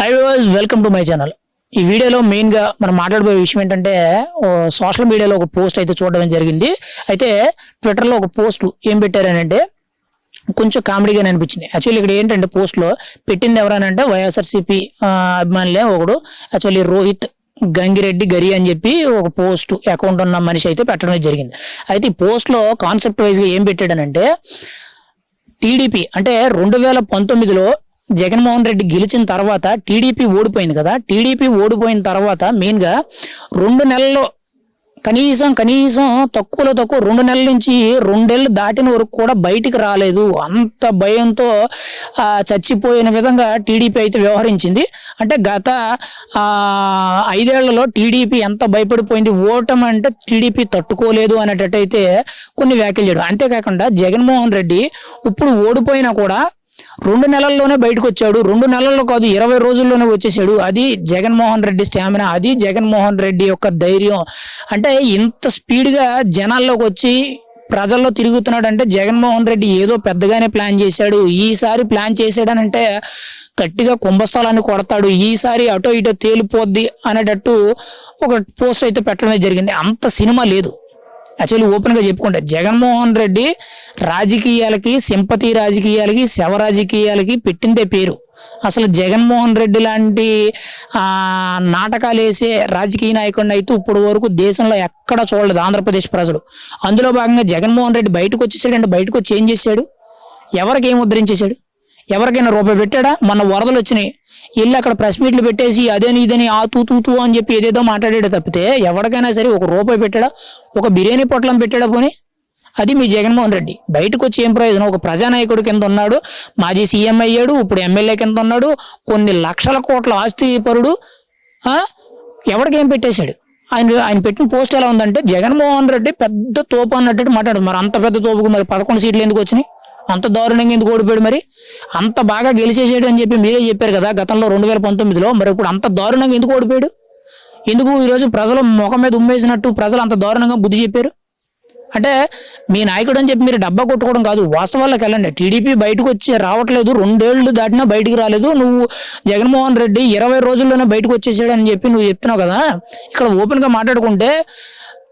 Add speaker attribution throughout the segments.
Speaker 1: Hi viewers welcome to my channel ఈ వీడియోలో మెయిన్గా మనం మాట్లాడబోయే విషయం ఏంటంటే సోషల్ మీడియాలో ఒక పోస్ట్ అయితే చూడడం జరిగింది. అయితే ట్విట్టర్లో ఒక పోస్ట్ ఏం పెట్టారనంటే కొంచెం కామెడీగా అనిపించింది. యాక్చువల్లీ ఇక్కడ ఏంటంటే పోస్ట్లో పెట్టింది ఎవరనంటే వైఎస్ఆర్సీపీ అభిమానులే ఒకడు. యాక్చువల్లీ రోహిత్ గంగిరెడ్డి గరి అని చెప్పి ఒక పోస్ట్ అకౌంట్ ఉన్న మనిషి అయితే పెట్టడం జరిగింది. అయితే ఈ పోస్ట్లో కాన్సెప్ట్ వైజ్గా ఏం పెట్టాడనంటే టీడీపీ అంటే రెండు వేల పంతొమ్మిదిలో జగన్మోహన్ రెడ్డి గెలిచిన తర్వాత టీడీపీ ఓడిపోయింది కదా టీడీపీ ఓడిపోయిన తర్వాత మెయిన్గా రెండు నెలల్లో కనీసం కనీసం తక్కువలో తక్కువ రెండు నెలల నుంచి రెండేళ్ళు దాటిన వరకు కూడా బయటికి రాలేదు. అంత భయంతో చచ్చిపోయిన విధంగా టీడీపీ అయితే వ్యవహరించింది. అంటే గత ఐదేళ్ళలో టీడీపీ ఎంత భయపడిపోయింది ఓటమి అంటే టీడీపీ తట్టుకోలేదు అనేటట్టయితే కొన్ని వ్యాఖ్యలు చేయడం. అంతేకాకుండా జగన్మోహన్ రెడ్డి ఇప్పుడు ఓడిపోయినా కూడా రెండు నెలల్లోనే బయటకు వచ్చాడు రెండు నెలల్లో కాదు ఇరవై రోజుల్లోనే వచ్చేసాడు. అది జగన్మోహన్ రెడ్డి స్టామినా. అది జగన్మోహన్ రెడ్డి యొక్క ధైర్యం. అంటే ఇంత స్పీడ్గా జనాల్లోకి వచ్చి ప్రజల్లో తిరుగుతున్నాడు అంటే జగన్మోహన్ రెడ్డి ఏదో పెద్దగానే ప్లాన్ చేశాడు. ఈసారి ప్లాన్ చేశాడనంటే గట్టిగా కుంభస్థలాన్ని కొడతాడు. ఈసారి అటో ఇటో తేలిపోద్ది అనేటట్టు ఒక పోస్ట్ అయితే పెట్టడమే జరిగింది. అంత సినిమా లేదు. యాక్చువల్లీ ఓపెన్గా చెప్పుకుంటే జగన్మోహన్ రెడ్డి రాజకీయాలకి సింపతి రాజకీయాలకి శవ రాజకీయాలకి పెట్టిందే పేరు. అసలు జగన్మోహన్ రెడ్డి లాంటి నాటకాలు వేసే రాజకీయ నాయకుడిని అయితే ఇప్పుడు వరకు దేశంలో ఎక్కడ చూడలేదు ఆంధ్రప్రదేశ్ ప్రజలు. అందులో భాగంగా జగన్మోహన్ రెడ్డి బయటకు వచ్చేసాడంటే బయటకు వచ్చి ఏం చేశాడు? ఎవరికి ఏం ఉద్ధరించేశాడు? ఎవరికైనా రూపాయి పెట్టాడా? మొన్న వరదలు వచ్చినాయి. వెళ్ళి అక్కడ ప్రెస్ మీట్లు పెట్టేసి అదేని ఇదని ఆ తూ తూ తూ అని చెప్పి ఏదేదో మాట్లాడాడు తప్పితే ఎవరికైనా సరే ఒక రూపాయి పెట్టాడా? ఒక బిర్యానీ పొట్లం పెట్టాడా పోనీ? అది మీ జగన్మోహన్ రెడ్డి. బయటకు వచ్చి ఏం ప్రయోజనం? ఒక ప్రజానాయకుడు కింద ఉన్నాడు మాజీ సీఎం అయ్యాడు ఇప్పుడు ఎమ్మెల్యే కింద ఉన్నాడు కొన్ని లక్షల కోట్ల ఆస్తి పరుడు ఆ? ఎవరికి ఏం పెట్టేశాడు? ఆయన ఆయన పెట్టిన పోస్ట్ ఎలా ఉందంటే జగన్మోహన్ రెడ్డి పెద్ద తోపు అన్నట్టు మాట్లాడు మరి అంత పెద్ద తోపుకు మరి పదకొండు సీట్లు ఎందుకు వచ్చినాయి? అంత దారుణంగా ఎందుకు ఓడిపోయాడు మరి? అంత బాగా గెలిచేసాడు అని చెప్పి మీరే చెప్పారు కదా గతంలో రెండు వేల పంతొమ్మిదిలో. మరి ఇప్పుడు అంత దారుణంగా ఎందుకు ఓడిపోయాడు? ఎందుకు ఈరోజు ప్రజలు ముఖం మీద ఉమ్మేసినట్టు ప్రజలు అంత దారుణంగా బుద్ధి చెప్పారు? అంటే మీ నాయకుడు అని చెప్పి మీరు డబ్బా కొట్టుకోవడం కాదు వాస్తవాల్లోకి వెళ్ళండి. టీడీపీ బయటకు వచ్చి రావట్లేదు రెండేళ్ళు దాటినా బయటికి రాలేదు. నువ్వు జగన్మోహన్ రెడ్డి ఇరవై రోజుల్లోనే బయటకు వచ్చేసాడు అని చెప్పి నువ్వు చెప్తున్నావు కదా. ఇక్కడ ఓపెన్గా మాట్లాడుకుంటే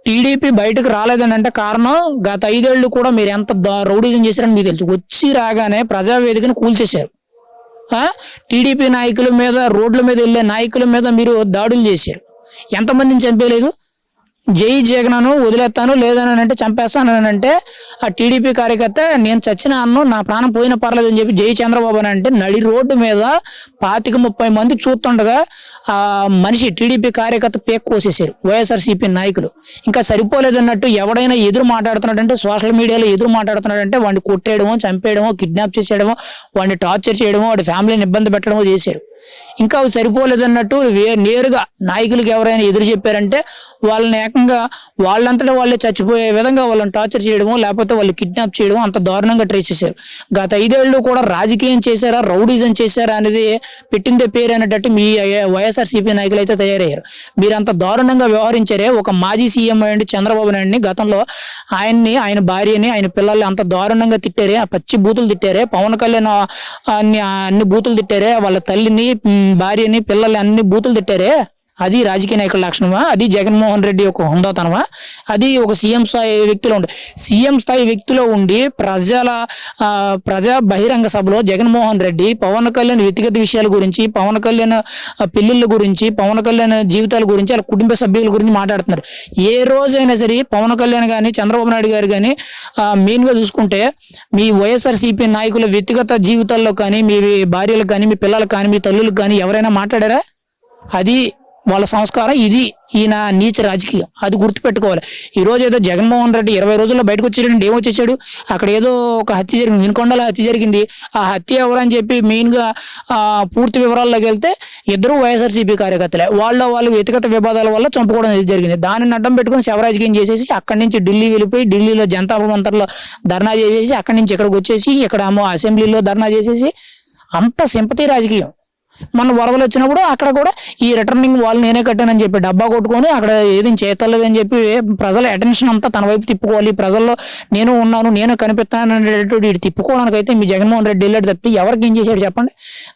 Speaker 1: టీడీపీ బయటకు రాలేదని అంటే కారణం గత ఐదేళ్ళు కూడా మీరు ఎంత రౌడీజం చేశారని మీకు తెలుసు. వచ్చి రాగానే ప్రజావేదికను కూల్చేశారు. టీడీపీ నాయకుల మీద రోడ్ల మీద వెళ్ళే నాయకుల మీద మీరు దాడులు చేశారు. ఎంతమందిని చంపేయలేదు జై జగనను వదిలేస్తాను లేదని అంటే చంపేస్తాను అని అంటే ఆ టీడీపీ కార్యకర్త నేను చచ్చిన అన్ను నా ప్రాణం పోయిన పర్లేదు అని చెప్పి జై చంద్రబాబు అని అంటే నడి రోడ్డు మీద పాతిక ముప్పై మంది చూస్తుండగా ఆ మనిషి టీడీపీ కార్యకర్త పేక్ కోసేశారు వైఎస్ఆర్సీపీ నాయకులు. ఇంకా సరిపోలేదన్నట్టు ఎవడైనా ఎదురు మాట్లాడుతున్నాడంటే సోషల్ మీడియాలో ఎదురు మాట్లాడుతున్నాడంటే వాడిని కొట్టేయడమో చంపేయడమో కిడ్నాప్ చేసేయడమో వాడిని టార్చర్ చేయడమో వాడి ఫ్యామిలీని ఇబ్బంది పెట్టడమో చేశారు. ఇంకా అవి సరిపోలేదన్నట్టు వే- నేరుగా నాయకులకు ఎవరైనా ఎదురు చెప్పారంటే వాళ్ళని ఏకంగా వాళ్ళంతటా వాళ్ళే చచ్చిపోయే విధంగా వాళ్ళని టార్చర్ చేయడము లేకపోతే వాళ్ళు కిడ్నాప్ చేయడమో అంత దారుణంగా ట్రై చేశారు. గత ఐదేళ్ళు కూడా రాజకీయం చేశారా రౌడీజం చేశారా అనేది పెట్టిందే పేరు అనేటట్టు మీ వైఎస్ఆర్సీపీ నాయకులు అయితే తయారయ్యారు. మీరు అంత దారుణంగా వ్యవహరించారే ఒక మాజీ సీఎం అయ్యండి చంద్రబాబు నాయుడిని. గతంలో ఆయన్ని ఆయన భార్యని ఆయన పిల్లల్ని అంత దారుణంగా తిట్టారే ఆ పచ్చి బూతులు తిట్టారే పవన్ కళ్యాణ్ అన్ని అన్ని బూతులు తిట్టారే వాళ్ళ తల్లిని భార్యని పిల్లల్ని అన్ని బూతులు తిట్టారే? అది రాజకీయ నాయకుల లక్షణమా? అది జగన్మోహన్ రెడ్డి యొక్క హుందాతనమా? అది ఒక సీఎం స్థాయి వ్యక్తిలో ఉండి సీఎం స్థాయి వ్యక్తిలో ఉండి ప్రజల ప్రజా బహిరంగ సభలో జగన్మోహన్ రెడ్డి పవన్ కళ్యాణ్ వ్యక్తిగత విషయాల గురించి పవన్ కళ్యాణ్ ఆ, పెళ్ళిళ్ళ గురించి పవన్ కళ్యాణ్ జీవితాల గురించి వాళ్ళ కుటుంబ సభ్యుల గురించి మాట్లాడుతున్నారు. ఏ రోజైనా సరే పవన్ కళ్యాణ్ కానీ చంద్రబాబు నాయుడు గారు కానీ మెయిన్గా చూసుకుంటే మీ వైఎస్ఆర్సీపీ నాయకుల వ్యక్తిగత జీవితాల్లో కానీ మీ భార్యలకు కానీ మీ పిల్లలకు కానీ మీ తల్లులకు కానీ ఎవరైనా మాట్లాడారా? అది వాళ్ళ సంస్కారం ఇది. ఈయన నీచ రాజకీయం. అది గుర్తుపెట్టుకోవాలి. ఈ రోజు ఏదో జగన్మోహన్ రెడ్డి ఇరవై రోజుల్లో బయటకు వచ్చేటండి ఏమొచ్చేసాడు? అక్కడ ఏదో ఒక హత్య జరిగింది. వినుకొండలో హత్య జరిగింది. ఆ హత్య ఎవరని చెప్పి మెయిన్గా పూర్తి వివరాల్లోకి వెళ్తే ఇద్దరు వైఎస్ఆర్సీపీ కార్యకర్తలే. వాళ్ళ వాళ్ళు వ్యక్తిగత వివాదాల వల్ల చంపుకోవడం అనేది జరిగింది. దానిని అడ్డం పెట్టుకుని శవరాజకీయం చేసేసి అక్కడి నుంచి ఢిల్లీ వెళ్ళిపోయి ఢిల్లీలో జనతా మంతర్లో ధర్నా చేసేసి అక్కడి నుంచి ఇక్కడికి వచ్చేసి ఇక్కడ అసెంబ్లీలో ధర్నా చేసేసి అంత సింపతి రాజకీయం. మన వరదలు వచ్చినప్పుడు అక్కడ కూడా ఈ రిటర్నింగ్ వాళ్ళు నేనే కట్టానని చెప్పి డబ్బా కొట్టుకొని అక్కడ ఏది చేతలేదని చెప్పి ప్రజల అటెన్షన్ అంతా తన వైపు తిప్పుకోవాలి. ప్రజల్లో నేను ఉన్నాను నేను కనిపిస్తాను అనేటటువంటి తిప్పుకోవడానికి అయితే మీ జగన్మోహన్ రెడ్డి వెళ్ళాడు తప్పి ఎవరికి ఏం చేశాడు చెప్పండి?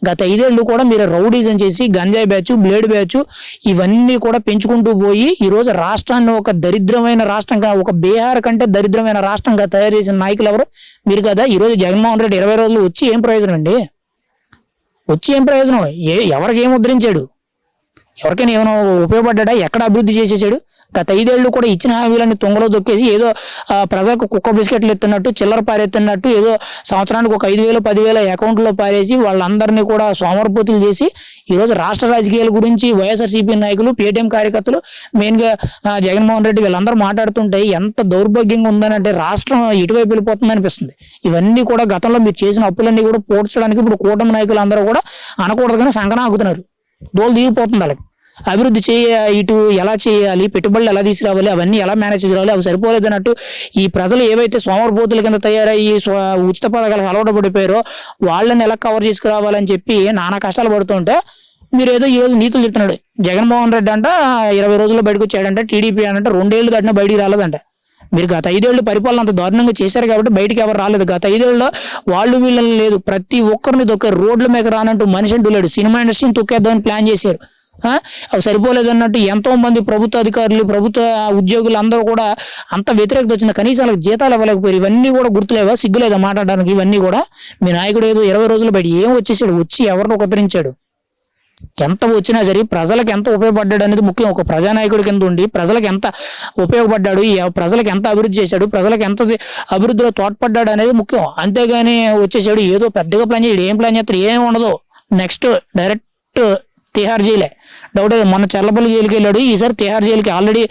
Speaker 1: గత ఐదేళ్ళు కూడా మీరు రౌడీజం చేసి గంజాయి బ్యాచ్ బ్లేడ్ బ్యాచ్ ఇవన్నీ కూడా పెంచుకుంటూ పోయి ఈరోజు రాష్ట్రాన్ని ఒక దరిద్రమైన రాష్ట్రంగా ఒక బీహార్ కంటే దరిద్రమైన రాష్ట్రంగా తయారు చేసిన నాయకులు ఎవరు? మీరు కదా? ఈ రోజు జగన్మోహన్ రెడ్డి ఇరవై రోజులు వచ్చి ఏం ప్రయోజనం అండి? వచ్చి ఏం ప్రయోజనం? ఏ ఎవరికి ఏం ముద్రించాడు ఎవరికైనా ఏమైనా ఉపయోగపడ్డా ఎక్కడ అభివృద్ధి చేసేసాడు? గత ఐదేళ్ళు కూడా ఇచ్చిన హామీలన్నీ తుంగలో దొక్కేసి ఏదో ప్రజలకు కుక్క బిస్కెట్లు ఎత్తున్నట్టు చిల్లర పారెత్తున్నట్టు ఏదో సంవత్సరానికి ఒక ఐదు వేలు పదివేల అకౌంట్లో పారేసి వాళ్ళందరినీ కూడా సోమరపోతులు చేసి ఈరోజు రాష్ట్ర రాజకీయాల గురించి వైఎస్ఆర్సీపీ నాయకులు పేటీఎం కార్యకర్తలు మెయిన్గా జగన్మోహన్ రెడ్డి వీళ్ళందరూ మాట్లాడుతుంటే ఎంత దౌర్భాగ్యంగా ఉందనంటే రాష్ట్రం ఇటువైపు వెళ్ళిపోతుంది అనిపిస్తుంది. ఇవన్నీ కూడా గతంలో మీరు చేసిన అప్పులన్నీ కూడా పోడ్చడానికి ఇప్పుడు కూటమి నాయకులు అందరూ కూడా అనకూడదు కానీ సంకన డోలు దిగిపోతుంది వాళ్ళకి. అభివృద్ధి చేయ ఇటు ఎలా చేయాలి పెట్టుబడులు ఎలా తీసుకురావాలి అవన్నీ ఎలా మేనేజ్ చేయాలి అవి సరిపోలేదు అన్నట్టు ఈ ప్రజలు ఏవైతే సోమరపోతుల కింద తయారయ్యి ఉచిత పథకాలకు అలవాటు పడిపోయారో వాళ్ళని ఎలా కవర్ చేసుకురావాలని చెప్పి నానా కష్టాలు పడుతుంటే మీరు ఏదో ఈ రోజు నీతులు చెప్తున్నాడు. జగన్మోహన్ రెడ్డి అంట ఇరవై రోజుల్లో బయటకు వచ్చాడంటే టీడీపీ అంటే రెండేళ్ళు దాటినా బయటికి రాలేదంట. మీరు గత ఐదేళ్ళు పరిపాలన అంత దారుణంగా చేశారు కాబట్టి బయటికి ఎవరు రాలేదు. గత ఐదేళ్ళలో వాళ్ళు వీళ్ళని లేదు. ప్రతి ఒక్కరిని దొక్కారు రోడ్ల మీద రానంటూ మనిషిని లేడు సినిమా ఇండస్ట్రీని తొక్కేద్దామని ప్లాన్ చేశారు. అవి సరిపోలేదు అన్నట్టు ఎంతో మంది ప్రభుత్వ అధికారులు ప్రభుత్వ ఉద్యోగులు అందరూ కూడా అంత వ్యతిరేకత వచ్చింది. కనీసం వాళ్ళకి జీతాలు ఇవ్వలేకపోయారు. ఇవన్నీ కూడా గుర్తులేవా? సిగ్గులేదా మాట్లాడడానికి? ఇవన్నీ కూడా మీ నాయకుడు ఏదో ఇరవై రోజులు బయట ఏం వచ్చేసాడు? వచ్చి ఎవరిని ఉద్ధరించాడు ఎంత వచ్చినా సరే ప్రజలకు ఎంత ఉపయోగపడ్డాడు అనేది ముఖ్యం. ఒక ప్రజానాయకుడి కింద ఉండి ప్రజలకు ఎంత ఉపయోగపడ్డాడు ఈ ప్రజలకు ఎంత అభివృద్ధి చేశాడు ప్రజలకు ఎంత అభివృద్ధిలో తోడ్పడ్డాడు అనేది ముఖ్యం. అంతేగాని వచ్చేసాడు ఏదో పెద్దగా ప్లాన్ చేయడు ఏం ప్లాన్ చేస్తాడు ఏం ఉండదు. నెక్స్ట్ డైరెక్ట్ తిహార్ జైలే. డౌట్ మొన్న చల్లపల్లి జైలుకి వెళ్ళాడు ఈసారి తిహార్ జైలుకి ఆల్రెడీ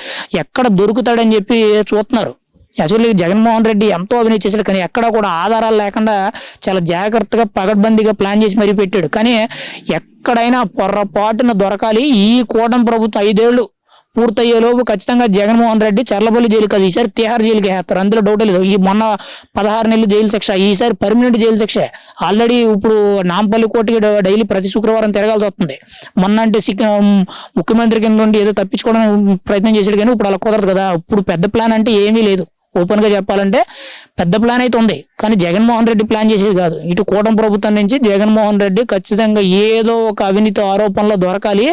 Speaker 1: ఎక్కడ దొరుకుతాడని చెప్పి చూస్తున్నారు. యాక్చువల్లీ జగన్మోహన్ రెడ్డి ఎంతో అవినీతి చేశాడు కానీ ఎక్కడా కూడా ఆధారాలు లేకుండా చాలా జాగ్రత్తగా పగడ్బందీగా ప్లాన్ చేసి మరీ పెట్టాడు. కానీ ఎక్కడైనా పొర్రపాటున దొరకాలి ఈ కూటమి ప్రభుత్వం ఐదేళ్ళు పూర్తయ్యేలోపు ఖచ్చితంగా జగన్మోహన్ రెడ్డి చర్లపల్లి జైలు కాదు ఈసారి తిహార్ జైలుకి వేస్తారు. అందులో డౌట్ లేదు. ఈ మొన్న పదహారు నెలలు జైలు శిక్ష ఈసారి పర్మనెంట్ జైలు శిక్ష. ఆల్రెడీ ఇప్పుడు నాంపల్లి కోర్టుకి డైలీ ప్రతి శుక్రవారం తిరగాల్సి వస్తుంది. మొన్న అంటే సిక్- ముఖ్యమంత్రి కింద ఉండి ఏదో తప్పించుకోవడానికి ప్రయత్నం చేశాడు కానీ ఇప్పుడు అలా కుదరదు కదా. ఇప్పుడు పెద్ద ప్లాన్ అంటే ఏమీ లేదు. ఓపెన్గా చెప్పాలంటే పెద్ద ప్లాన్ అయితే ఉంది. కానీ జగన్మోహన్ రెడ్డి ప్లాన్ చేసేది కాదు. ఇటు కూటమి ప్రభుత్వం నుంచి జగన్మోహన్ రెడ్డి ఖచ్చితంగా ఏదో ఒక అవినీతి ఆరోపణలో దొరకాలి.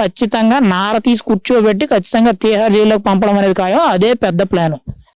Speaker 1: ఖచ్చితంగా నార తీసి కూర్చోబెట్టి ఖచ్చితంగా తీహార్ జైల్లోకి పంపడం అనేది ఖాయం. అదే పెద్ద ప్లాన్.